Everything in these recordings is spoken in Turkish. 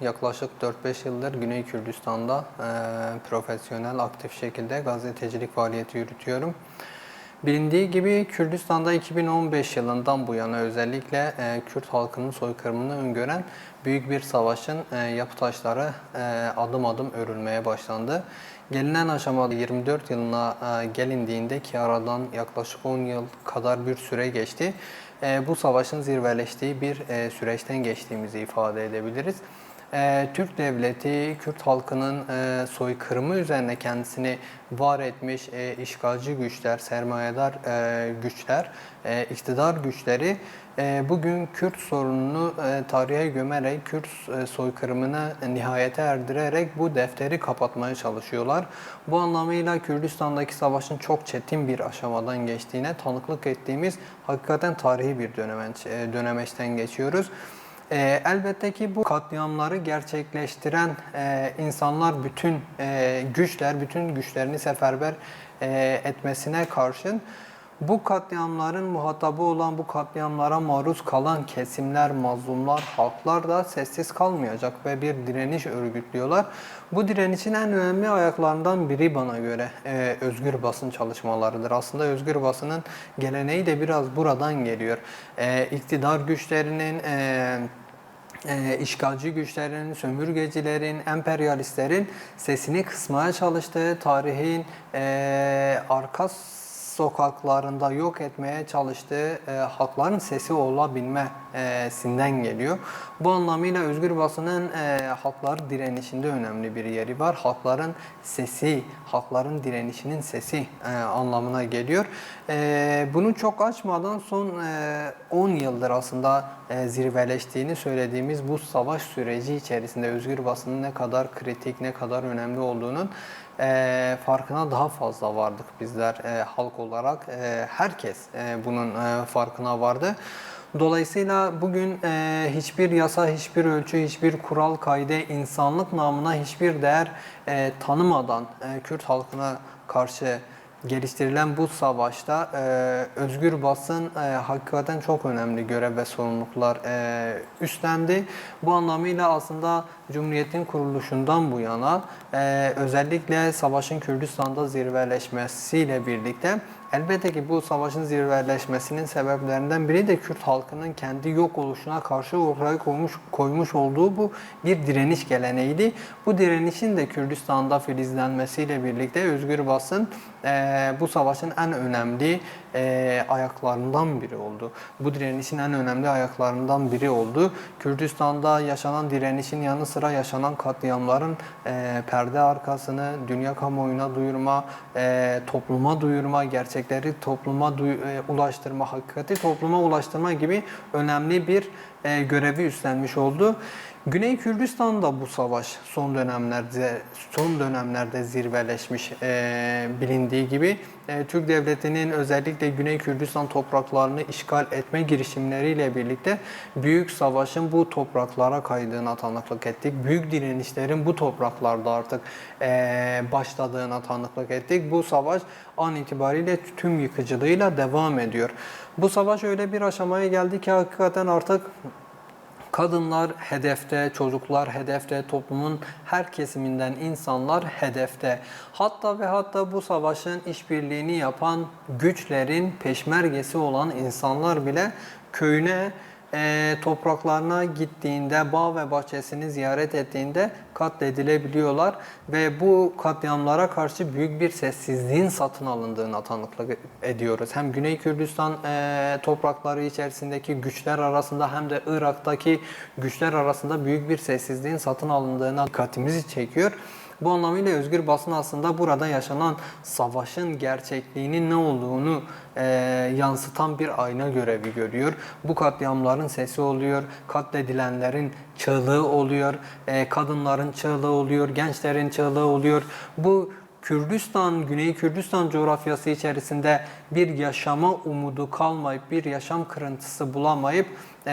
Yaklaşık 4-5 yıldır Güney Kürdistan'da e, profesyonel, aktif şekilde gazetecilik faaliyeti yürütüyorum. Bilindiği gibi Kürdistan'da 2015 yılından bu yana özellikle e, Kürt halkının soykırımını öngören büyük bir savaşın e, yapı taşları e, adım adım örülmeye başlandı. Gelinen aşamada 24 yılına e, gelindiğinde ki aradan yaklaşık 10 yıl kadar bir süre geçti. E, bu savaşın zirveleştiği bir e, süreçten geçtiğimizi ifade edebiliriz. Ee, Türk devleti, Kürt halkının e, soykırımı üzerine kendisini var etmiş e, işgalci güçler, sermayedar e, güçler, iktidar güçleri bugün Kürt sorununu tarihe gömerek, Kürt e, soykırımını nihayete erdirerek bu defteri kapatmaya çalışıyorlar. Bu anlamıyla Kürdistan'daki savaşın çok çetin bir aşamadan geçtiğine tanıklık ettiğimiz hakikaten tarihi bir dönemeç, dönemeçten geçiyoruz. E, elbette ki bu katliamları gerçekleştiren e, insanlar bütün e, güçler, bütün güçlerini seferber e, etmesine karşın bu katliamların muhatabı olan bu katliamlara maruz kalan kesimler, mazlumlar, halklar da sessiz kalmayacak ve bir direniş örgütlüyorlar. Bu direnişin en önemli ayaklarından biri bana göre e, özgür basın çalışmalarıdır. Aslında özgür basının geleneği de biraz buradan geliyor. E, iktidar güçlerinin... E, e, işgalci güçlerin, sömürgecilerin, emperyalistlerin sesini kısmaya çalıştığı tarihin e, arka sokaklarında yok etmeye çalıştığı e, halkların sesi olabilmesinden geliyor. Bu anlamıyla özgür basının e, halklar direnişinde önemli bir yeri var. Halkların sesi, halkların direnişinin sesi e, anlamına geliyor. E, bunu çok açmadan son e, 10 yıldır aslında e, zirveleştiğini söylediğimiz bu savaş süreci içerisinde özgür basının ne kadar kritik, ne kadar önemli olduğunun e, farkına daha fazla vardık bizler e, halk olarak. Herkes bunun farkına vardı. Dolayısıyla bugün hiçbir yasa, hiçbir ölçü, hiçbir kural, kaide, insanlık namına hiçbir değer tanımadan e, Kürt halkına karşı geliştirilen bu savaşta e, özgür basın e, hakikaten çok önemli görev ve sorumluluklar e, üstlendi. Bu anlamıyla aslında Cumhuriyet'in kuruluşundan bu yana e, özellikle savaşın Kürdistan'da zirveleşmesiyle birlikte elbette ki bu savaşın zirveleşmesinin sebeplerinden biri de Kürt halkının kendi yok oluşuna karşı ortaya koymuş, koymuş olduğu bu bir direniş geleneğiydi. Bu direnişin de Kürdistan'da filizlenmesiyle birlikte özgür basın e, bu savaşın en önemli e, ayaklarından biri oldu. Bu direnişin en önemli ayaklarından biri oldu. Kürdistan'da yaşanan direnişin yanı sıra yaşanan katliamların e, perde arkasını dünya kamuoyuna duyurma, e, topluma duyurma, gerçekleri topluma duy- e, ulaştırma, hakikati topluma ulaştırma gibi önemli bir e, görevi üstlenmiş oldu. Güney Kürdistan'da bu savaş son dönemlerde son dönemlerde zirveleşmiş e, bilindiği gibi e, Türk devletinin özellikle Güney Kürdistan topraklarını işgal etme girişimleriyle birlikte büyük savaşın bu topraklara kaydığına tanıklık ettik. Büyük direnişlerin bu topraklarda artık e, başladığına tanıklık ettik. Bu savaş an itibariyle tüm yıkıcılığıyla devam ediyor. Bu savaş öyle bir aşamaya geldi ki hakikaten artık Kadınlar hedefte, çocuklar hedefte, toplumun her kesiminden insanlar hedefte. Hatta ve hatta bu savaşın işbirliğini yapan güçlerin peşmergesi olan insanlar bile köyüne, e, topraklarına gittiğinde, bağ ve bahçesini ziyaret ettiğinde katledilebiliyorlar ve bu katliamlara karşı büyük bir sessizliğin satın alındığına tanıklık ediyoruz. Hem Güney Kürdistan e, toprakları içerisindeki güçler arasında hem de Irak'taki güçler arasında büyük bir sessizliğin satın alındığına dikkatimizi çekiyor. Bu anlamıyla özgür basın aslında burada yaşanan savaşın gerçekliğinin ne olduğunu e, yansıtan bir ayna görevi görüyor. Bu katliamların sesi oluyor, katledilenlerin çığlığı oluyor, e, kadınların çığlığı oluyor, gençlerin çığlığı oluyor. Bu Kürdistan, Güney Kürdistan coğrafyası içerisinde bir yaşama umudu kalmayıp, bir yaşam kırıntısı bulamayıp e,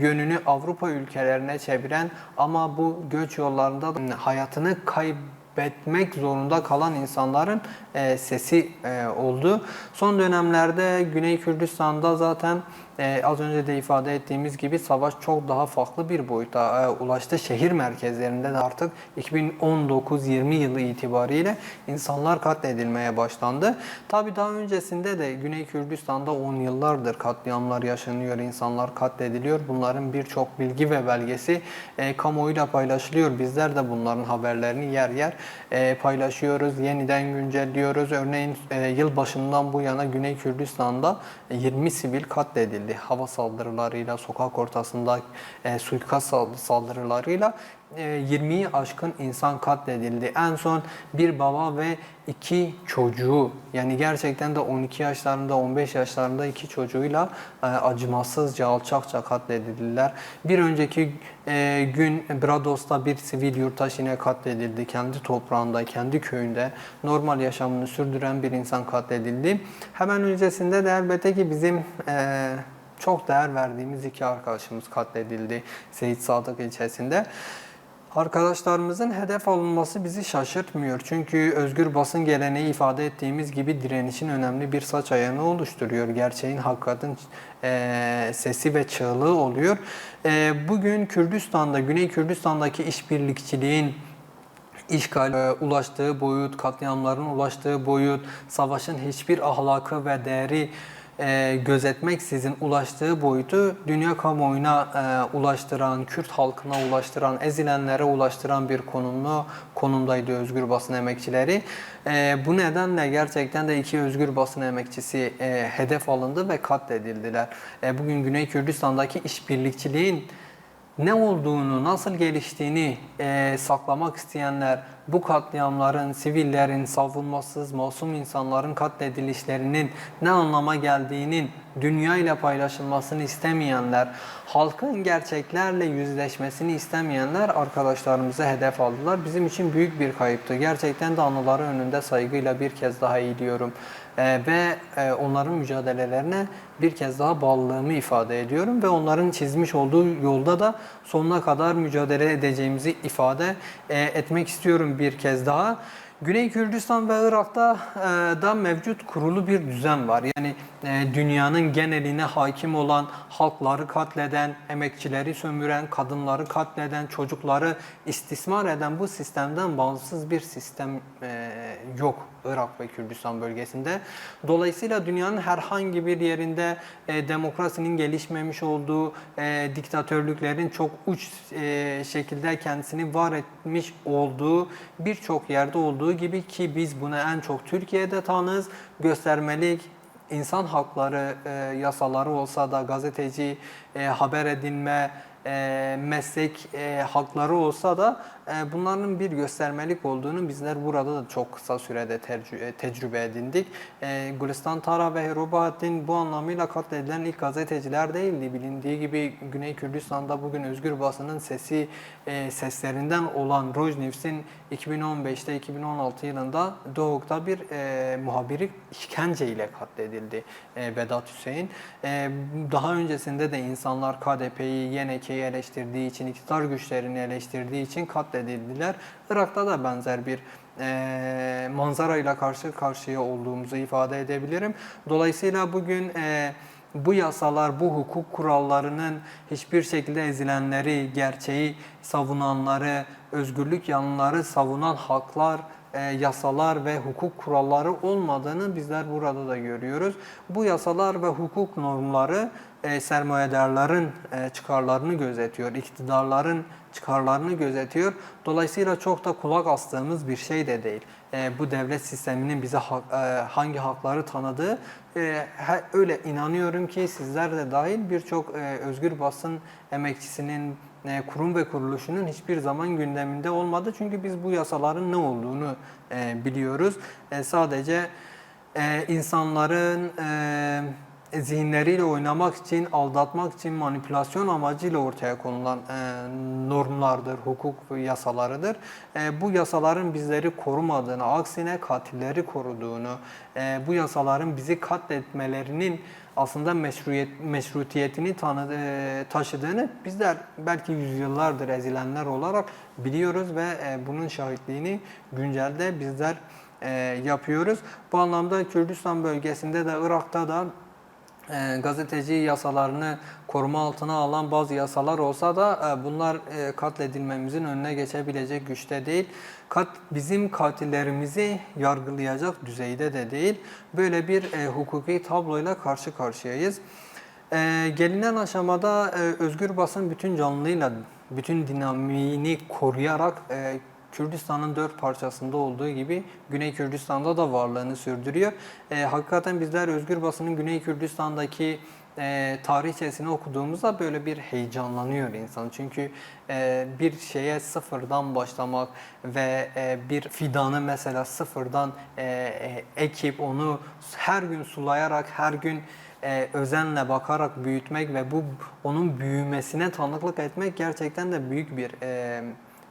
yönünü Avrupa ülkelerine çeviren ama bu göç yollarında da hayatını kaybetmek zorunda kalan insanların e, sesi e, oldu. Son dönemlerde Güney Kürdistan'da zaten e, az önce de ifade ettiğimiz gibi savaş çok daha farklı bir boyuta e, ulaştı. Şehir merkezlerinde de artık 2019-20 yılı itibariyle insanlar katledilmeye başlandı. Tabii daha öncesinde de Güney Kürdistan'da 10 yıllardır katliamlar yaşanıyor, insanlar katlediliyor. Bunların birçok bilgi ve belgesi e, kamuoyuyla paylaşılıyor. Bizler de bunların haberlerini yer yer e, paylaşıyoruz, yeniden güncelliyoruz. Örneğin yıl başından bu yana Güney Kürdistan'da 20 sivil katledildi. Hava saldırılarıyla, sokak ortasında e, suikast sald- saldırılarıyla e, 20'yi aşkın insan katledildi. En son bir baba ve iki çocuğu yani gerçekten de 12 yaşlarında 15 yaşlarında iki çocuğuyla e, acımasızca alçakça katledildiler. Bir önceki e, gün Brados'ta bir sivil yurttaş yine katledildi. Kendi toprağında, kendi köyünde normal yaşamını sürdüren bir insan katledildi. Hemen öncesinde de elbette ki bizim e, çok değer verdiğimiz iki arkadaşımız katledildi Seyit Sadık ilçesinde. Arkadaşlarımızın hedef alınması bizi şaşırtmıyor. Çünkü özgür basın geleneği ifade ettiğimiz gibi direnişin önemli bir saç ayağını oluşturuyor. Gerçeğin, hakikatin eee, sesi ve çığlığı oluyor. Eee, bugün Kürdistan'da, Güney Kürdistan'daki işbirlikçiliğin işgal e, ulaştığı boyut, katliamların ulaştığı boyut, savaşın hiçbir ahlakı ve değeri e, gözetmeksizin ulaştığı boyutu dünya kamuoyuna e, ulaştıran, Kürt halkına ulaştıran, ezilenlere ulaştıran bir konumlu konumdaydı özgür basın emekçileri. E, bu nedenle gerçekten de iki özgür basın emekçisi e, hedef alındı ve katledildiler. E, bugün Güney Kürdistan'daki işbirlikçiliğin ne olduğunu, nasıl geliştiğini e, saklamak isteyenler, bu katliamların, sivillerin, savunmasız, masum insanların katledilişlerinin ne anlama geldiğinin dünya ile paylaşılmasını istemeyenler, halkın gerçeklerle yüzleşmesini istemeyenler arkadaşlarımızı hedef aldılar. Bizim için büyük bir kayıptı. Gerçekten de anıları önünde saygıyla bir kez daha eğiliyorum. Ee, ve e, onların mücadelelerine bir kez daha bağlılığımı ifade ediyorum ve onların çizmiş olduğu yolda da sonuna kadar mücadele edeceğimizi ifade e, etmek istiyorum bir kez daha. Güney Kürdistan ve Irak'ta e, da mevcut kurulu bir düzen var. Yani e, dünyanın geneline hakim olan, halkları katleden, emekçileri sömüren, kadınları katleden, çocukları istismar eden bu sistemden bağımsız bir sistem e, yok Irak ve Kürdistan bölgesinde. Dolayısıyla dünyanın herhangi bir yerinde e, demokrasinin gelişmemiş olduğu, e, diktatörlüklerin çok uç e, şekilde kendisini var etmiş olduğu birçok yerde olduğu gibi ki biz bunu en çok Türkiye'de tanız, göstermelik, insan hakları e, yasaları olsa da gazeteci e, haber edinme e, meslek e, hakları olsa da bunların bir göstermelik olduğunu bizler burada da çok kısa sürede e, tecrübe edindik. E, Gülistan Tara ve Hero Bahattin bu anlamıyla katledilen ilk gazeteciler değildi. Bilindiği gibi Güney Kürdistan'da bugün özgür basının sesi e, seslerinden olan Rojnevs'in 2015'te 2016 yılında Doğuk'ta bir e, muhabiri işkenceyle katledildi e, Vedat Hüseyin. Daha öncesinde de insanlar KDP'yi, YNK'yi eleştirdiği için, iktidar güçlerini eleştirdiği için katledildiler. Irak'ta da benzer bir e, manzarayla karşı karşıya olduğumuzu ifade edebilirim. Dolayısıyla bugün e, bu yasalar, bu hukuk kurallarının hiçbir şekilde ezilenleri, gerçeği savunanları, özgürlük yanlıları savunan haklar, e, yasalar ve hukuk kuralları olmadığını bizler burada da görüyoruz. Bu yasalar ve hukuk normları e, sermayedarların e, çıkarlarını gözetiyor, iktidarların çıkarlarını gözetiyor. Dolayısıyla çok da kulak astığımız bir şey de değil. E, bu devlet sisteminin bize hangi hakları tanıdığı öyle inanıyorum ki sizler de dahil birçok özgür basın emekçisinin kurum ve kuruluşunun hiçbir zaman gündeminde olmadı. Çünkü biz bu yasaların ne olduğunu biliyoruz. Sadece e, insanların zihinleriyle oynamak için, aldatmak için manipülasyon amacıyla ortaya konulan e, normlardır, hukuk yasalarıdır. E, bu yasaların bizleri korumadığını, aksine katilleri koruduğunu, e, bu yasaların bizi katletmelerinin aslında meşruiyet, meşrutiyetini tanı, e, taşıdığını bizler belki yüzyıllardır ezilenler olarak biliyoruz ve e, bunun şahitliğini güncelde bizler e, yapıyoruz. Bu anlamda Kürdistan bölgesinde de Irak'ta da e, gazeteci yasalarını koruma altına alan bazı yasalar olsa da e, bunlar e, katledilmemizin önüne geçebilecek güçte değil. Kat bizim katillerimizi yargılayacak düzeyde de değil. Böyle bir hukuki tabloyla karşı karşıyayız. Gelinen aşamada özgür basın bütün canlılığıyla, bütün dinamiğini koruyarak Kürdistan'ın dört parçasında olduğu gibi Güney Kürdistan'da da varlığını sürdürüyor. E, hakikaten bizler Özgür Basın'ın Güney Kürdistan'daki e, tarihçesini okuduğumuzda böyle bir heyecanlanıyor insan. Çünkü e, bir şeye sıfırdan başlamak ve e, bir fidanı mesela sıfırdan e, e, ekip onu her gün sulayarak, her gün e, özenle bakarak büyütmek ve bu onun büyümesine tanıklık etmek gerçekten de büyük bir e,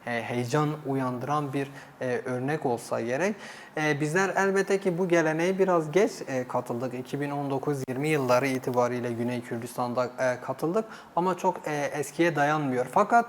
heyecan uyandıran bir e, örnek olsa gerek. E, bizler elbette ki bu geleneğe biraz geç e, katıldık. 2019-20 yılları itibariyle Güney Kürdistan'da e, katıldık ama çok e, eskiye dayanmıyor. Fakat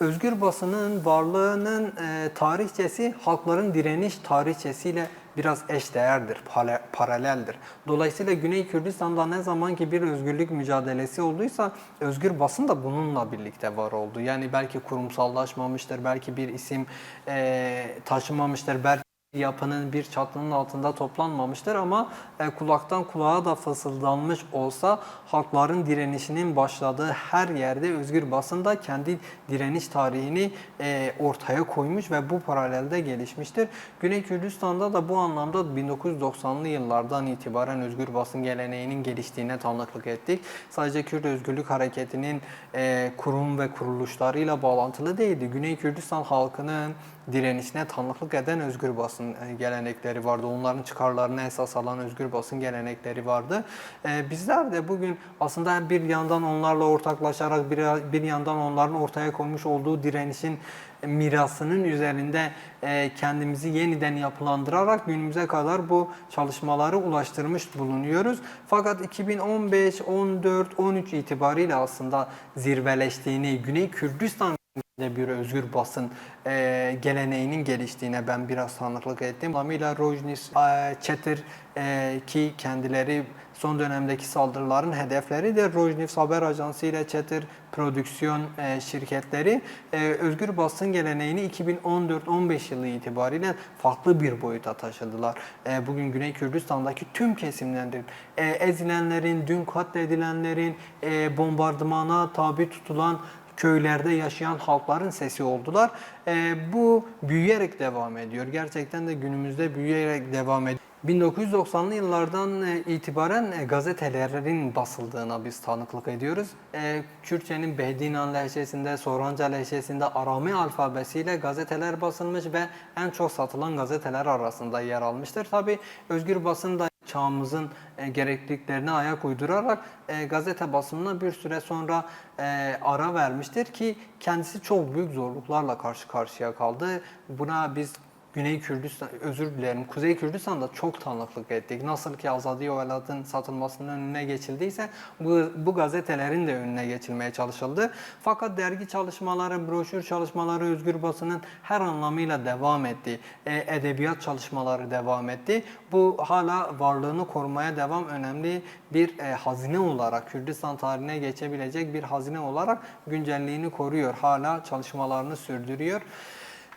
özgür basının varlığının e, tarihçesi halkların direniş tarihçesiyle biraz eşdeğerdir, pale- paraleldir. Dolayısıyla Güney Kürdistan'da ne zaman ki bir özgürlük mücadelesi olduysa özgür basın da bununla birlikte var oldu. Yani belki kurumsallaşmamıştır, belki bir isim e, taşımamıştır, belki bir yapının bir çatının altında toplanmamıştır ama e, kulaktan kulağa da fısıldanmış olsa halkların direnişinin başladığı her yerde özgür basın da kendi direniş tarihini e, ortaya koymuş ve bu paralelde gelişmiştir. Güney Kürdistan'da da bu anlamda 1990'lı yıllardan itibaren özgür basın geleneğinin geliştiğine tanıklık ettik. Sadece Kürt Özgürlük Hareketi'nin e, kurum ve kuruluşlarıyla bağlantılı değildi. Güney Kürdistan halkının direnişine tanıklık eden özgür basın e, gelenekleri vardı. Onların çıkarlarını esas alan özgür basın gelenekleri vardı. E, bizler de bugün aslında bir yandan onlarla ortaklaşarak bir, bir yandan onların ortaya koymuş olduğu direnişin mirasının üzerinde e, kendimizi yeniden yapılandırarak günümüze kadar bu çalışmaları ulaştırmış bulunuyoruz. Fakat 2015, 14, 13 itibariyle aslında zirveleştiğini, Güney Kürdistan de bir özgür basın e, geleneğinin geliştiğine ben biraz tanıklık ettim. Tamamıyla Rojnis, e, Çetir e, ki kendileri son dönemdeki saldırıların hedefleri de Rojnivs Haber Ajansı ile Çetir prodüksiyon e, şirketleri e, özgür basın geleneğini 2014-15 yılı itibariyle farklı bir boyuta taşıdılar. E, bugün Güney Kürdistan'daki tüm kesimlerin, e, ezilenlerin, dün katledilenlerin, e, bombardımana tabi tutulan köylerde yaşayan halkların sesi oldular. Ee, bu büyüyerek devam ediyor. Gerçekten de günümüzde büyüyerek devam ediyor. 1990'lı yıllardan e, itibaren e, gazetelerin basıldığına biz tanıklık ediyoruz. E, Kürtçenin Behdinan lehçesinde, Soranca lehçesinde Arami alfabesiyle gazeteler basılmış ve en çok satılan gazeteler arasında yer almıştır. Tabi özgür basın da çağımızın e, gerekliliklerine ayak uydurarak e, gazete basımına bir süre sonra e, ara vermiştir ki kendisi çok büyük zorluklarla karşı karşıya kaldı. Buna biz Güney Kürdistan, özür dilerim, Kuzey Kürdistan'da çok tanıklık ettik. Nasıl ki Azadi Ovelat'ın satılmasının önüne geçildiyse bu, bu gazetelerin de önüne geçilmeye çalışıldı. Fakat dergi çalışmaları, broşür çalışmaları özgür basının her anlamıyla devam etti. E, edebiyat çalışmaları devam etti. Bu hala varlığını korumaya devam önemli bir e, hazine olarak, Kürdistan tarihine geçebilecek bir hazine olarak güncelliğini koruyor. Hala çalışmalarını sürdürüyor.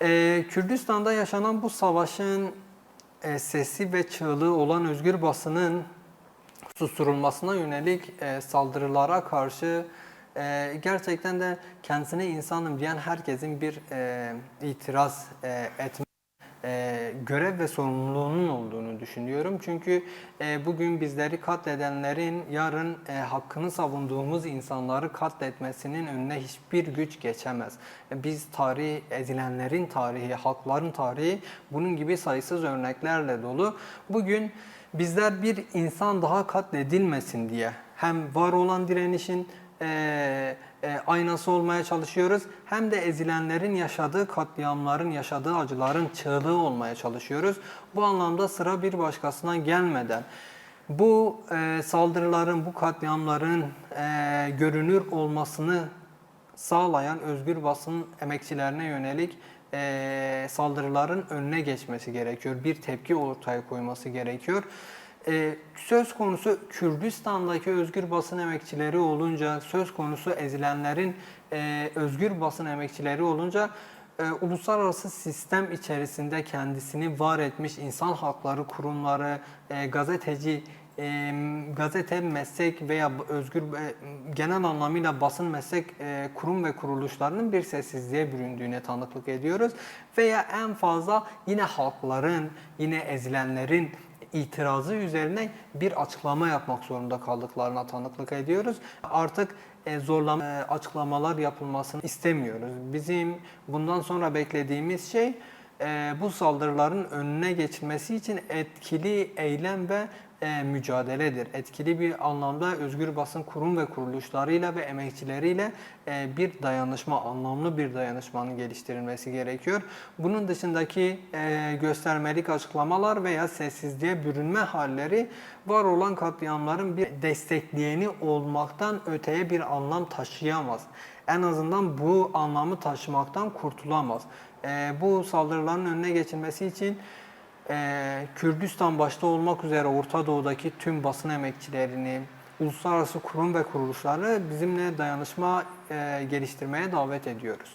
Ee, Kürdistan'da yaşanan bu savaşın e, sesi ve çığlığı olan özgür basının susturulmasına yönelik e, saldırılara karşı e, gerçekten de kendisine insanım diyen herkesin bir e, itiraz e, etme e, görev ve sorumluluğunun olduğunu düşünüyorum. Çünkü e, bugün bizleri katledenlerin yarın e, hakkını savunduğumuz insanları katletmesinin önüne hiçbir güç geçemez. E, biz tarih, ezilenlerin tarihi, halkların tarihi bunun gibi sayısız örneklerle dolu. Bugün bizler bir insan daha katledilmesin diye hem var olan direnişin e, e, aynası olmaya çalışıyoruz. Hem de ezilenlerin yaşadığı katliamların, yaşadığı acıların çığlığı olmaya çalışıyoruz. Bu anlamda sıra bir başkasına gelmeden bu e, saldırıların, bu katliamların e, görünür olmasını sağlayan özgür basın emekçilerine yönelik e, saldırıların önüne geçmesi gerekiyor. Bir tepki ortaya koyması gerekiyor. Ee, söz konusu Kürdistan'daki özgür basın emekçileri olunca, söz konusu ezilenlerin e, özgür basın emekçileri olunca e, uluslararası sistem içerisinde kendisini var etmiş insan hakları kurumları, e, gazeteci, e, gazete meslek veya özgür e, genel anlamıyla basın meslek e, kurum ve kuruluşlarının bir sessizliğe büründüğüne tanıklık ediyoruz. Veya en fazla yine halkların, yine ezilenlerin itirazı üzerine bir açıklama yapmak zorunda kaldıklarına tanıklık ediyoruz. Artık e, zorlama e, açıklamalar yapılmasını istemiyoruz. Bizim bundan sonra beklediğimiz şey e, bu saldırıların önüne geçilmesi için etkili eylem ve e, mücadeledir. Etkili bir anlamda özgür basın kurum ve kuruluşlarıyla ve emekçileriyle e, bir dayanışma, anlamlı bir dayanışmanın geliştirilmesi gerekiyor. Bunun dışındaki e, göstermelik açıklamalar veya sessizliğe bürünme halleri var olan katliamların bir destekleyeni olmaktan öteye bir anlam taşıyamaz. En azından bu anlamı taşımaktan kurtulamaz. E, bu saldırıların önüne geçilmesi için ee, Kürdistan başta olmak üzere Orta Doğu'daki tüm basın emekçilerini, uluslararası kurum ve kuruluşları bizimle dayanışma e, geliştirmeye davet ediyoruz.